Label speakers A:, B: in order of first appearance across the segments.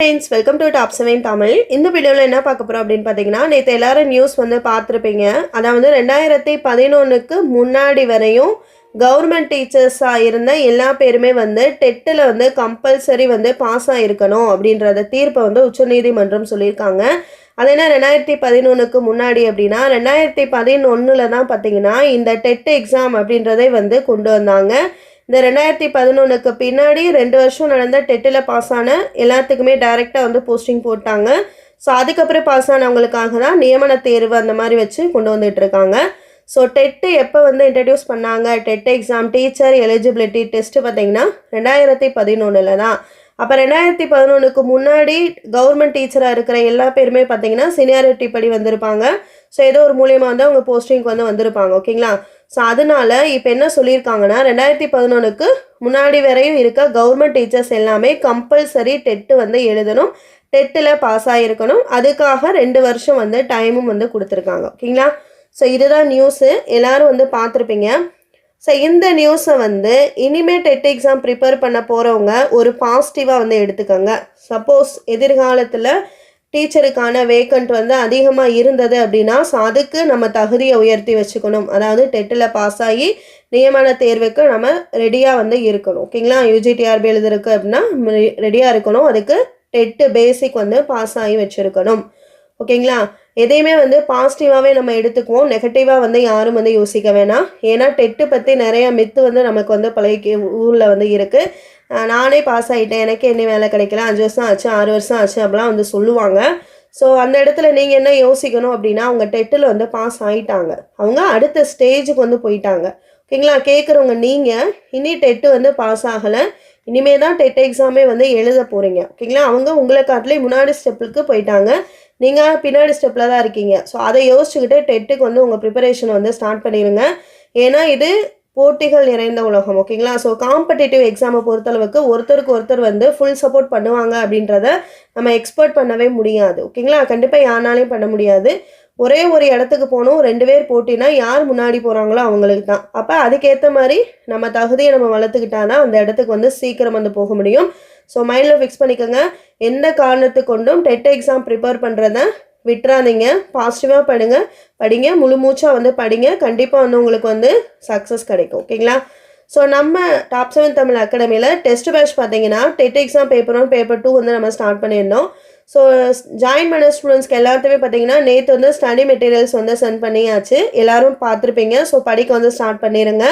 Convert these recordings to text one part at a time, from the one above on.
A: Friends welcome to Top Seven Tamil இந்த வீடியோவில் என்ன பார்க்க போகிறோம் அப்படின்னு பார்த்தீங்கன்னா நேற்று எல்லாரும் நியூஸ் வந்து பார்த்துருப்பீங்க. அதாவது ரெண்டாயிரத்தி பதினொன்றுக்கு முன்னாடி வரையும் கவர்மெண்ட் டீச்சர்ஸாக இருந்த எல்லா பேருமே வந்து டெட்டில் வந்து கம்பல்சரி வந்து பாஸ் ஆகிருக்கணும் அப்படின்றத தீர்ப்பை வந்து உச்சநீதிமன்றம் சொல்லியிருக்காங்க. அது என்ன ரெண்டாயிரத்தி பதினொன்றுக்கு முன்னாடி அப்படின்னா ரெண்டாயிரத்தி பதினொன்றில் தான் பார்த்தீங்கன்னா இந்த டெட் எக்ஸாம் அப்படின்றதை வந்து கொண்டு வந்தாங்க. இந்த ரெண்டாயிரத்தி பதினொன்றுக்கு பின்னாடி ரெண்டு வருஷம் நடந்த டெட்டில் பாஸ் ஆன எல்லாத்துக்குமே டைரெக்டாக வந்து போஸ்டிங் போட்டாங்க. ஸோ அதுக்கப்புறம் பாஸ் ஆனவங்களுக்காக தான் நியமன தேர்வு அந்த மாதிரி வச்சு கொண்டு வந்துட்டு இருக்காங்க. ஸோ டெட்டு எப்போ வந்து இன்ட்ரடியூஸ் பண்ணாங்க? TET exam teacher eligibility test பார்த்தீங்கன்னா ரெண்டாயிரத்தி பதினொன்றில் தான். அப்போ ரெண்டாயிரத்தி பதினொன்றுக்கு முன்னாடி கவர்மெண்ட் டீச்சராக இருக்கிற எல்லா பேருமே பார்த்தீங்கன்னா சீனியாரிட்டி படி வந்திருப்பாங்க. ஸோ ஏதோ ஒரு மூலியமாக வந்து அவங்க போஸ்டிங்க்கு வந்து வந்திருப்பாங்க ஓகேங்களா ஸோ அதனால இப்போ என்ன சொல்லியிருக்காங்கன்னா ரெண்டாயிரத்தி பதினொன்றுக்கு முன்னாடி வரையும் இருக்க கவர்மெண்ட் டீச்சர்ஸ் எல்லாமே கம்பல்சரி டெட்டு வந்து எழுதணும். டெட்டில் பாஸ் ஆகிருக்கணும் அதுக்காக ரெண்டு வருஷம் வந்து டைமும் வந்து கொடுத்துருக்காங்க. ஓகேங்களா? ஸோ இதுதான் நியூஸு எல்லோரும் வந்து பார்த்துருப்பீங்க. ஸோ இந்த நியூஸை வந்து இனிமே டெட் எக்ஸாம் ப்ரிப்பேர் பண்ண போகிறவங்க ஒரு பாசிட்டிவாக வந்து எடுத்துக்கோங்க. சப்போஸ் எதிர்காலத்தில் டீச்சருக்கான வேக்கண்ட் வந்து அதிகமாக இருந்தது அப்படின்னா ஸோ அதுக்கு நம்ம தகுதியை உயர்த்தி வச்சுக்கணும். அதாவது டெட்டில் பாஸ் ஆகி நியமன தேர்வுக்கு நம்ம ரெடியாக வந்து இருக்கணும். ஓகேங்களா யூஜிடிஆர்பி எழுதுறதுக்கு அப்படின்னா ரெடியாக இருக்கணும். அதுக்கு டெட்டு பேசிக் வந்து பாஸ் ஆகி வச்சுருக்கணும். ஓகேங்களா? எதையுமே வந்து பாசிட்டிவாகவே நம்ம எடுத்துக்குவோம். நெகட்டிவாக வந்து யாரும் வந்து யோசிக்க வேணாம். ஏன்னா டெட்டு பற்றி நிறைய மித்து வந்து நமக்கு வந்து பழைய ஊரில் வந்து இருக்குது நானே பாஸ் ஆகிட்டேன் எனக்கு என்ன வேலை கிடைக்கல. அஞ்சு வருஷம் ஆச்சு ஆறு வருஷம் ஆச்சு அப்படிலாம் வந்து சொல்லுவாங்க. ஸோ அந்த இடத்துல நீங்கள் என்ன யோசிக்கணும் அப்படின்னா அவங்க டெட்டில் வந்து பாஸ் ஆகிட்டாங்க அவங்க அடுத்த ஸ்டேஜுக்கு வந்து போயிட்டாங்க. ஓகேங்களா? கேட்குறவங்க நீங்கள் இனி டெட்டு வந்து பாஸ் ஆகலை. இனிமே தான் டெட் எக்ஸாமே வந்து எழுத போகிறீங்க ஓகேங்களா? அவங்க உங்களை காட்டிலே முன்னாடி ஸ்டெப்புக்கு போயிட்டாங்க. நீங்கள் பின்னாடி ஸ்டெப்பில் தான் இருக்கீங்க. ஸோ அதை யோசிச்சுக்கிட்டு டெட்டுக்கு வந்து உங்கள் ப்ரிப்பரேஷன் வந்து ஸ்டார்ட் பண்ணிடுங்க ஏன்னா இது போட்டிகள் நிறைந்த உலகம் ஓகேங்களா? ஸோ காம்படிட்டிவ் எக்ஸாமை பொறுத்தளவுக்கு ஒருத்தருக்கு ஒருத்தர் வந்து ஃபுல் சப்போர்ட் பண்ணுவாங்க அப்படின்றத நம்ம எக்ஸ்பர்ட் பண்ணவே முடியாது ஓகேங்களா? கண்டிப்பாக யாருனாலையும் பண்ண முடியாது. ஒரே ஒரு இடத்துக்கு போகணும் ரெண்டு பேர் போட்டினா யார் முன்னாடி போகிறாங்களோ அவங்களுக்கு தான். அப்போ அதுக்கேற்ற மாதிரி நம்ம தகுதியை நம்ம வளர்த்துக்கிட்டானா அந்த இடத்துக்கு வந்து சீக்கிரம் வந்து போக முடியும். ஸோ மைண்டில் ஃபிக்ஸ் பண்ணிக்கோங்க. எந்த காரணத்து கொண்டும் டெட் எக்ஸாம் ப்ரிப்பேர் பண்ணுறத விட்டுறாதீங்க. பாசிட்டிவாக படுங்க. படிங்க. முழு மூச்சாக வந்து படிங்க. கண்டிப்பாக வந்து உங்களுக்கு வந்து சக்ஸஸ் கிடைக்கும். ஓகேங்களா ஸோ நம்ம டாப் செவன் தமிழ் அகாடமியில் டெஸ்ட் பேட்ச் பார்த்தீங்கன்னா TET exam paper one paper two வந்து நம்ம ஸ்டார்ட் பண்ணியிருந்தோம். ஸோ ஜாயின் பண்ண ஸ்டூடெண்ட்ஸ்க்கு எல்லாத்துமே பார்த்தீங்கன்னா நேற்று வந்து ஸ்டடி மெட்டீரியல்ஸ் வந்து சென்ட் பண்ணியாச்சு. எல்லோரும் பார்த்துருப்பீங்க. ஸோ படிக்க வந்து ஸ்டார்ட் பண்ணிடுங்க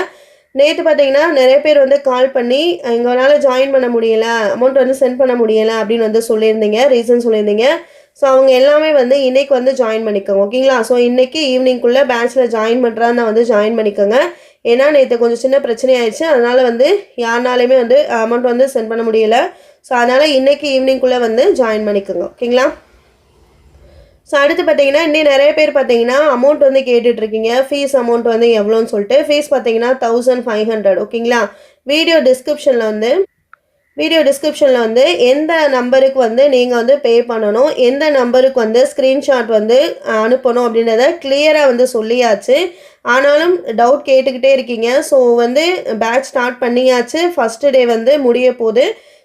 A: நேற்று பார்த்தீங்கன்னா நிறைய பேர் வந்து கால் பண்ணி எங்களால் ஜாயின் பண்ண முடியல அமௌண்ட் வந்து சென்ட் பண்ண முடியல அப்படின்னு வந்து சொல்லியிருந்தீங்க ரீசன் சொல்லியிருந்தீங்க. ஸோ அவங்க எல்லாமே வந்து இன்றைக்கி வந்து ஜாயின் பண்ணிக்கோங்க ஓகேங்களா ஸோ இன்றைக்கி ஈவினிங்குள்ளே பேட்ச்சில் ஜாயின் பண்ணுறான்னு வந்து ஜாயின் பண்ணிக்கோங்க. ஏன்னா நேற்று கொஞ்சம் சின்ன பிரச்சனை ஆயிடுச்சு அதனால் வந்து யாருனாலையுமே வந்து அமௌண்ட் வந்து சென்ட் பண்ண முடியல. ஸோ அதனால் இன்றைக்கி ஈவினிங்குள்ளே வந்து ஜாயின் பண்ணிக்கோங்க ஓகேங்களா ஸோ அடுத்து பார்த்தீங்கன்னா இன்னும் நிறைய பேர் பார்த்தீங்கன்னா அமௌண்ட் வந்து கேட்டுட்ருக்கீங்க. ஃபீஸ் அமௌண்ட் வந்து எவ்வளோன்னு சொல்லிட்டு. ஃபீஸ் பார்த்தீங்கன்னா தௌசண்ட் ஃபைவ் ஹண்ட்ரட் ஓகேங்களா? வீடியோ டிஸ்கிரிப்ஷனில் வந்து வீடியோ டிஸ்கிரிப்ஷனில் வந்து எந்த நம்பருக்கு வந்து நீங்கள் வந்து பே பண்ணணும் எந்த நம்பருக்கு வந்து ஸ்க்ரீன்ஷாட் வந்து அனுப்பணும் அப்படின்றத கிளியராக வந்து சொல்லியாச்சு. ஆனாலும் டவுட் கேட்டுக்கிட்டே இருக்கீங்க. ஸோ வந்து பேட்ச் ஸ்டார்ட் பண்ணியாச்சு. ஃபஸ்ட்டு டே வந்து முடிய போகுது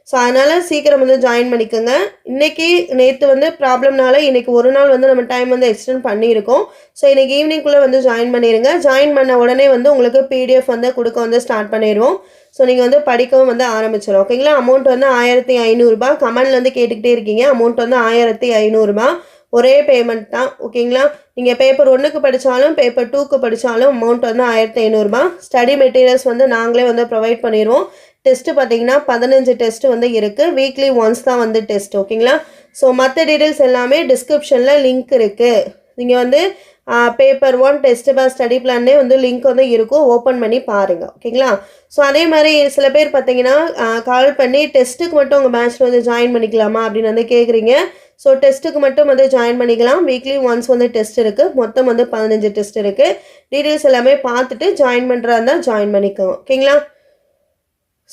A: ஸோ அதனால் சீக்கிரம் வந்து ஜாயின் பண்ணிக்கோங்க. இன்றைக்கி நேற்று வந்து ப்ராப்ளம்னால இன்றைக்கி ஒரு நாள் வந்து நம்ம டைம் வந்து எக்ஸ்டெண்ட் பண்ணியிருக்கோம். ஸோ இன்றைக்கி ஈவினிங்குள்ளே வந்து ஜாயின் பண்ணிடுங்க ஜாயின் பண்ண உடனே வந்து உங்களுக்கு பிடிஎஃப் வந்து கொடுக்க வந்து ஸ்டார்ட் பண்ணிடுவோம். ஸோ நீங்கள் வந்து படிக்கவும் வந்து ஆரம்பிச்சிடும் ஓகேங்களா அமௌண்ட் வந்து ஆயிரத்தி ஐநூறுரூபா கமெண்ட்ல வந்து கேட்டுக்கிட்டே இருக்கீங்க. அமௌண்ட் வந்து ஆயிரத்தி ஐநூறுரூபா ஒரே பேமெண்ட் தான். ஓகேங்களா நீங்கள் பேப்பர் ஒன்றுக்கு படித்தாலும் பேப்பர் டூக்கு படித்தாலும் அமௌண்ட் வந்து ஆயிரத்தி ஐநூறுரூபா ஸ்டடி மெட்டீரியல்ஸ் வந்து நாங்களே வந்து ப்ரொவைட் பண்ணிடுவோம். டெஸ்ட்டு பார்த்தீங்கன்னா பதினஞ்சு டெஸ்ட் வந்து இருக்குது வீக்லி ஒன்ஸ் தான் வந்து டெஸ்ட் ஓகேங்களா ஸோ மற்ற டீட்டெயில்ஸ் எல்லாமே டிஸ்கிரிப்ஷனில் லிங்க் இருக்குது நீங்கள் வந்து paper one test base study பிளான்னே வந்து லிங்க் வந்து இருக்கும். ஓப்பன் பண்ணி பாருங்கள் ஓகேங்களா ஸோ அதே மாதிரி சில பேர் பார்த்தீங்கன்னா கால் பண்ணி டெஸ்ட்டுக்கு மட்டும் உங்கள் பேட்ச்சில் வந்து ஜாயின் பண்ணிக்கலாமா அப்படின்னு வந்து கேட்குறீங்க ஸோ டெஸ்ட்டுக்கு மட்டும் வந்து ஜாயின் பண்ணிக்கலாம். வீக்லி ஒன்ஸ் வந்து டெஸ்ட் இருக்குது மொத்தம் வந்து பதினஞ்சு டெஸ்ட் இருக்குது டீட்டெயில்ஸ் எல்லாமே பார்த்துட்டு ஜாயின் பண்ணுறா இருந்தால் ஜாயின் பண்ணிக்கோங்க ஓகேங்களா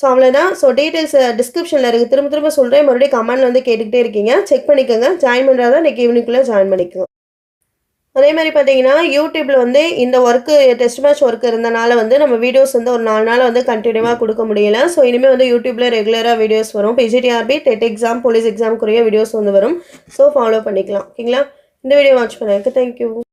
A: ஸோ அவ்வளோதான் ஸோ டீட்டெயில்ஸ் டிஸ்கிரிப்ஷனில் இருக்குது திரும்ப திரும்ப சொல்கிறேன் மறுபடியும் கமெண்டில் வந்து கேட்டுக்கிட்டே இருக்கீங்க. செக் பண்ணிக்கோங்க. ஜாயின் பண்ணுறதா இன்றைக்கி ஈவினிங்குள்ளே ஜாயின் பண்ணிக்கோங்க அதே மாதிரி பார்த்தீங்கன்னா யூடியூப்பில் வந்து இந்த ஒர்க்கு டெஸ்ட் மேட்ச் ஒர்க் இருந்தனால வந்து நம்ம வீடியோஸ் வந்து ஒரு நாலு நாள் வந்து கண்டினியூவாக கொடுக்க முடியல. ஸோ இனிமேல் வந்து யூடியூப்பில் ரெகுலராக வீடியோஸ் வரும். பிஜிடிஆர்பி டெட் எக்ஸாம் போலீஸ் எக்ஸாம்க்குரிய வீடியோஸ் வந்து வரும். ஸோ ஃபாலோ பண்ணிக்கலாம். ஓகேங்களா? இந்த வீடியோ வாட்ச் பண்ணுறதுக்கு தேங்க்யூ